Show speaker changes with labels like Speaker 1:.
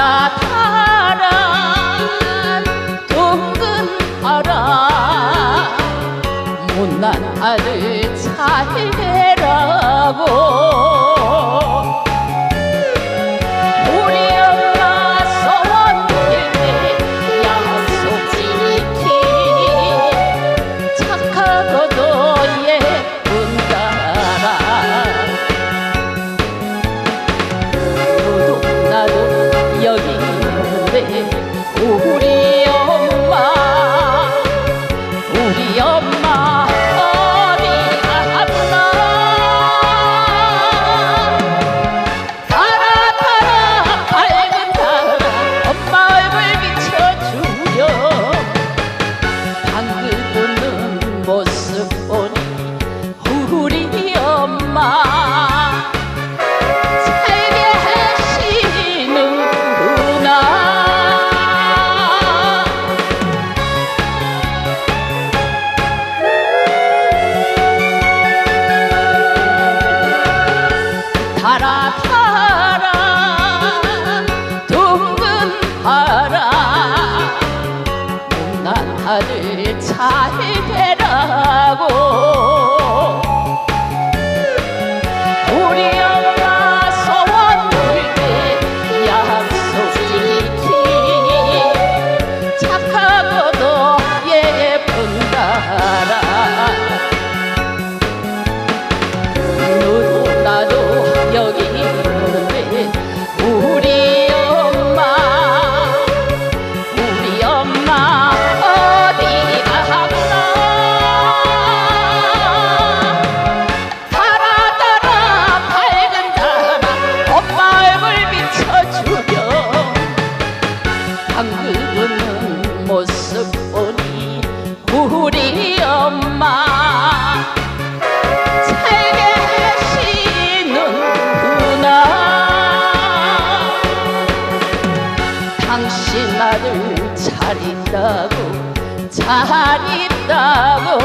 Speaker 1: 나타난 동근 알아 못난 아들 차이라고. 우리 엄마. 살게 하시는구나. 달아 달아 둥근 바람 못난 하늘 잘되 যাব 모습 보니 우리 엄마 살게 하시는구나. 당신 아들 잘 있다고 잘 있다고